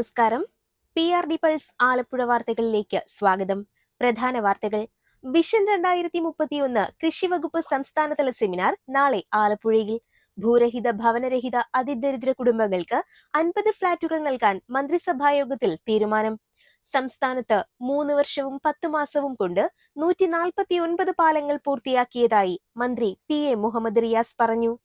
നമസ്കാരം. P R D pulse Alappuzha വാർത്തകളിലേക്ക് സ്വാഗതം. പ്രധാന വാർത്തകൾ. വിഷൻ രണ്ടായിരത്തി മുപ്പത്തിയൊന്ന് കൃഷി വകുപ്പ് സംസ്ഥാനതല സെമിനാർ നാളെ ആലപ്പുഴയിൽ. ഭൂരഹിത ഭവനരഹിത അതിദരിദ്ര കുടുംബങ്ങൾക്ക് അൻപത് ഫ്ളാറ്റുകൾ നൽകാൻ മന്ത്രിസഭായോഗത്തിൽ തീരുമാനം. സംസ്ഥാനത്ത് മൂന്ന് വർഷവും പത്തു മാസവും കൊണ്ട് നൂറ്റി നാൽപ്പത്തി ഒൻപത് പാലങ്ങൾ പൂർത്തിയാക്കിയതായി മന്ത്രി പി എ മുഹമ്മദ് റിയാസ് പറഞ്ഞു.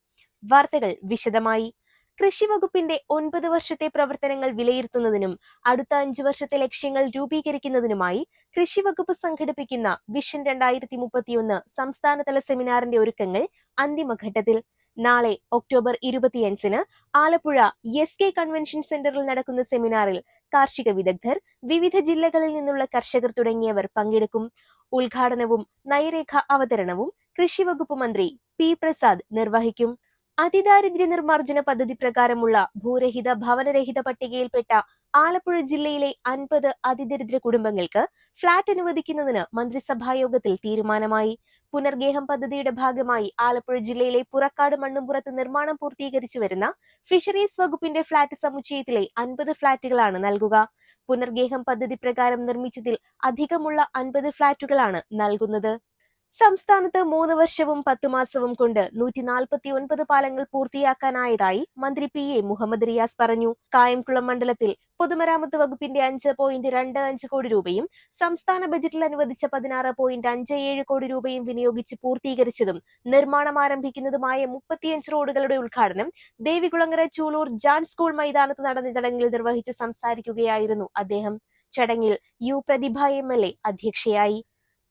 വാർത്തകൾ വിശദമായി. കൃഷി വകുപ്പിന്റെ ഒൻപത് വർഷത്തെ പ്രവർത്തനങ്ങൾ വിലയിരുത്തുന്നതിനും അടുത്ത അഞ്ചു വർഷത്തെ ലക്ഷ്യങ്ങൾ രൂപീകരിക്കുന്നതിനുമായി കൃഷി വകുപ്പ് സംഘടിപ്പിക്കുന്ന വിഷൻ രണ്ടായിരത്തി മുപ്പത്തിയൊന്ന് സംസ്ഥാനതല സെമിനാറിന്റെ ഒരുക്കങ്ങൾ അന്തിമഘട്ടത്തിൽ. നാളെ ഒക്ടോബർ ഇരുപത്തിയഞ്ചിന് ആലപ്പുഴ എസ് കെ കൺവെൻഷൻ സെന്ററിൽ നടക്കുന്ന സെമിനാറിൽ കാർഷിക വിദഗ്ധർ വിവിധ ജില്ലകളിൽ നിന്നുള്ള കർഷകർ തുടങ്ങിയവർ പങ്കെടുക്കും. ഉദ്ഘാടനവും നയരേഖ അവതരണവും കൃഷി വകുപ്പ് മന്ത്രി പി പ്രസാദ് നിർവഹിക്കും. അതിദാരിദ്ര്യ നിർമ്മാർജന പദ്ധതി പ്രകാരമുള്ള ഭൂരഹിത ഭവനരഹിത പട്ടികയിൽപ്പെട്ട ആലപ്പുഴ ജില്ലയിലെ അൻപത് അതിദരിദ്ര കുടുംബങ്ങൾക്ക് ഫ്ളാറ്റ് അനുവദിക്കുന്നതിന് മന്ത്രിസഭായോഗത്തിൽ തീരുമാനമായി. പുനർഗേഹം പദ്ധതിയുടെ ഭാഗമായി ആലപ്പുഴ ജില്ലയിലെ പുറക്കാട് മണ്ണുംപുറത്ത് നിർമ്മാണം പൂർത്തീകരിച്ചു വരുന്ന ഫിഷറീസ് വകുപ്പിന്റെ ഫ്ളാറ്റ് സമുച്ചയത്തിലെ അൻപത് ഫ്ളാറ്റുകളാണ് നൽകുക. പുനർഗേഹം പദ്ധതി പ്രകാരം നിർമ്മിച്ചതിൽ അധികമുള്ള അൻപത് ഫ്ളാറ്റുകളാണ് നൽകുന്നത്. സംസ്ഥാനത്ത് മൂന്ന് വർഷവും പത്തു മാസവും കൊണ്ട് നൂറ്റി നാൽപ്പത്തി ഒൻപത് പാലങ്ങൾ പൂർത്തിയാക്കാനായതായി മന്ത്രി പി എ മുഹമ്മദ് റിയാസ് പറഞ്ഞു. കായംകുളം മണ്ഡലത്തിൽ പൊതുമരാമത്ത് വകുപ്പിന്റെ അഞ്ച് പോയിന്റ് രണ്ട് അഞ്ച് കോടി രൂപയും സംസ്ഥാന ബജറ്റിൽ അനുവദിച്ച പതിനാറ് പോയിന്റ് അഞ്ച് ഏഴ് കോടി രൂപയും വിനിയോഗിച്ച് പൂർത്തീകരിച്ചതും നിർമ്മാണം ആരംഭിക്കുന്നതുമായ മുപ്പത്തിയഞ്ച് റോഡുകളുടെ ഉദ്ഘാടനം ദേവികുളങ്ങര ചൂളൂർ ജാൻ സ്കൂൾ മൈതാനത്ത് നടന്ന ചടങ്ങിൽ നിർവഹിച്ച് സംസാരിക്കുകയായിരുന്നു അദ്ദേഹം. ചടങ്ങിൽ U Prathibha M L A അധ്യക്ഷയായി.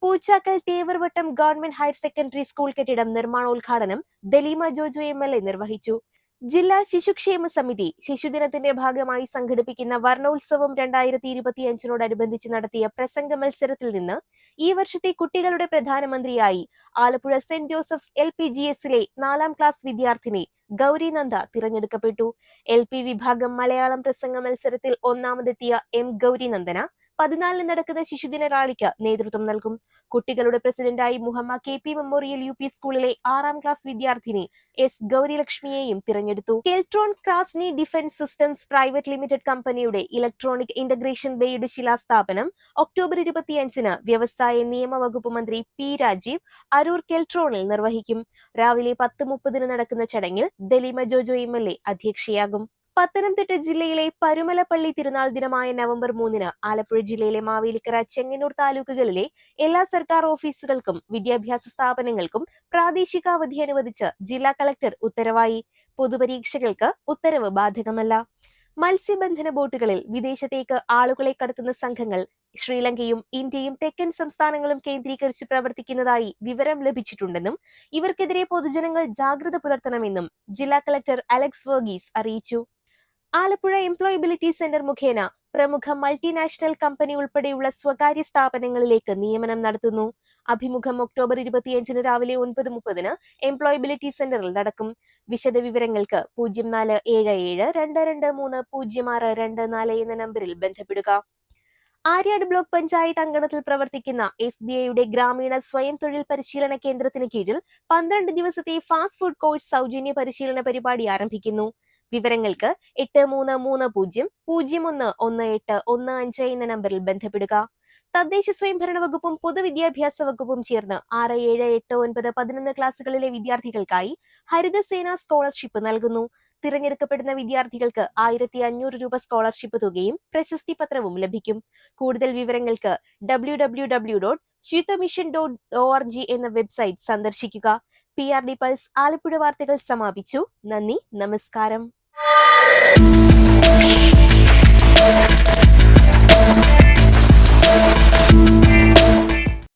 Poochakkal Thevarvattom government higher secondary school കെട്ടിടം നിർമ്മാണോദ്ഘാടനം Daleema Joju M L A നിർവഹിച്ചു. ജില്ലാ ശിശുക്ഷേമ സമിതി ശിശുദിനത്തിന്റെ ഭാഗമായി സംഘടിപ്പിക്കുന്ന വർണോത്സവം രണ്ടായിരത്തി ഇരുപത്തിയഞ്ചിനോടനുബന്ധിച്ച് നടത്തിയ പ്രസംഗ മത്സരത്തിൽ നിന്ന് ഈ വർഷത്തെ കുട്ടികളുടെ പ്രധാനമന്ത്രിയായി Alappuzha saint Joseph's L P G എസിലെ നാലാം ക്ലാസ് വിദ്യാർത്ഥിനി ഗൗരി നന്ദ തിരഞ്ഞെടുക്കപ്പെട്ടു. എൽ പി വിഭാഗം മലയാളം പ്രസംഗ മത്സരത്തിൽ ഒന്നാമതെത്തിയ എം ഗൗരി നന്ദന പതിനാലിന് നടക്കുന്ന ശിശുദിന റാലിക്ക് നേതൃത്വം നൽകും. കുട്ടികളുടെ പ്രസിഡന്റായി Muhamma K P memorial U P സ്കൂളിലെ ആറാം ക്ലാസ് വിദ്യാർത്ഥിനി എസ് ഗൗരിലക്ഷ്മിയെയും തിരഞ്ഞെടുത്തു. Keltron Krasny defence systems private limited കമ്പനിയുടെ ഇലക്ട്രോണിക് ഇന്റഗ്രേഷൻ ബേയുടെ ശിലാസ്ഥാപനം ഒക്ടോബർ ഇരുപത്തിയഞ്ചിന് വ്യവസായ നിയമ വകുപ്പ് മന്ത്രി പി രാജീവ് അരൂർ കെൽട്രോണിൽ നിർവഹിക്കും. രാവിലെ പത്ത് മുപ്പതിന് നടക്കുന്ന ചടങ്ങിൽ Daleema Jojo M L A അധ്യക്ഷയാകും. Pathanamthitta ജില്ലയിലെ പരുമലപ്പള്ളി തിരുനാൾ ദിനമായ നവംബർ മൂന്നിന് ആലപ്പുഴ ജില്ലയിലെ മാവേലിക്കര ചെങ്ങന്നൂർ താലൂക്കുകളിലെ എല്ലാ സർക്കാർ ഓഫീസുകൾക്കും വിദ്യാഭ്യാസ സ്ഥാപനങ്ങൾക്കും പ്രാദേശിക അവധി അനുവദിച്ച് ജില്ലാ കളക്ടർ ഉത്തരവായി. പൊതുപരീക്ഷകൾക്ക് ഉത്തരവ് ബാധകമല്ല. മത്സ്യബന്ധന ബോട്ടുകളിൽ വിദേശത്തേക്ക് ആളുകളെ കടത്തുന്ന സംഘങ്ങൾ ശ്രീലങ്കയും ഇന്ത്യയും തെക്കൻ സംസ്ഥാനങ്ങളും കേന്ദ്രീകരിച്ച് പ്രവർത്തിക്കുന്നതായി വിവരം ലഭിച്ചിട്ടുണ്ടെന്നും ഇവർക്കെതിരെ പൊതുജനങ്ങൾ ജാഗ്രത പുലർത്തണമെന്നും ജില്ലാ കളക്ടർ അലക്സ് വർഗീസ് അറിയിച്ചു. ആലപ്പുഴ എംപ്ലോയബിലിറ്റി സെന്റർ മുഖേന പ്രമുഖ മൾട്ടിനാഷണൽ കമ്പനി ഉൾപ്പെടെയുള്ള സ്വകാര്യ സ്ഥാപനങ്ങളിലേക്ക് നിയമനം നടത്തുന്നു. അഭിമുഖം ഒക്ടോബർ ഇരുപത്തിയഞ്ചിന് രാവിലെ ഒൻപത് മുപ്പതിന് എംപ്ലോയബിലിറ്റി സെന്ററിൽ നടക്കും. വിശദവിവരങ്ങൾക്ക് പൂജ്യം നാല് ഏഴ് ഏഴ് രണ്ട് രണ്ട് മൂന്ന് പൂജ്യം ആറ് രണ്ട് നാല് എന്ന നമ്പറിൽ ബന്ധപ്പെടുക. ആര്യാട് ബ്ലോക്ക് പഞ്ചായത്ത് അങ്കണത്തിൽ പ്രവർത്തിക്കുന്ന എസ് ബി ഐയുടെ ഗ്രാമീണ സ്വയം തൊഴിൽ പരിശീലന കേന്ദ്രത്തിന് കീഴിൽ പന്ത്രണ്ട് ദിവസത്തെ ഫാസ്റ്റ് ഫുഡ് കോഴ്സ് സൗജന്യ പരിശീലന പരിപാടി ആരംഭിക്കുന്നു. വിവരങ്ങൾക്ക് എട്ട് മൂന്ന് മൂന്ന് പൂജ്യം പൂജ്യം ഒന്ന് ഒന്ന് എട്ട് ഒന്ന് അഞ്ച് എന്ന നമ്പറിൽ ബന്ധപ്പെടുക. തദ്ദേശ സ്വയംഭരണ വകുപ്പും പൊതുവിദ്യാഭ്യാസ വകുപ്പും ചേർന്ന് ആറ് ഏഴ് എട്ട് ഒൻപത് പതിനൊന്ന് ക്ലാസ്സുകളിലെ വിദ്യാർത്ഥികൾക്കായി ഹരിതസേന സ്കോളർഷിപ്പ് നൽകുന്നു. തിരഞ്ഞെടുക്കപ്പെടുന്ന വിദ്യാർത്ഥികൾക്ക് ആയിരത്തി അഞ്ഞൂറ് രൂപ സ്കോളർഷിപ്പ് തുകയും പ്രശസ്തി പത്രവും ലഭിക്കും. കൂടുതൽ വിവരങ്ങൾക്ക് W W W dot mission dot O R G എന്ന വെബ്സൈറ്റ് സന്ദർശിക്കുക. P R D pulse Alappuzha വാർത്തകൾ സമാപിച്ചു. നന്ദി നമസ്കാരം.